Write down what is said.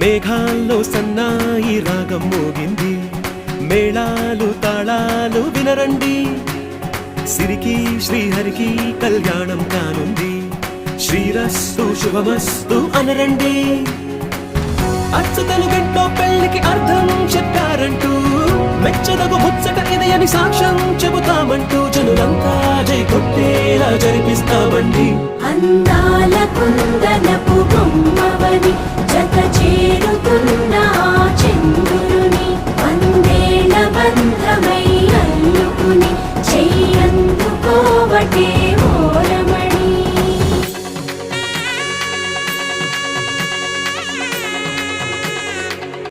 మేఘాల్లో సన్నాయి రాగం మోగింది. మేళాలు తాళాలు వినరండి. సిరికి శ్రీహరికి కళ్యాణం కానుంది. శ్రీరస్తు శుభమస్తు అనరండి. అచ్చతలు గంటో పెళ్ళికి అర్థం చెప్పారంటూ మెచ్చదగు ముచ్చట ఇది అని సాక్ష్యం చెబుతామంటూ జనులంతా జై కొట్టేలా జరిపిస్తామండి. అందాల కుందనపు aquí.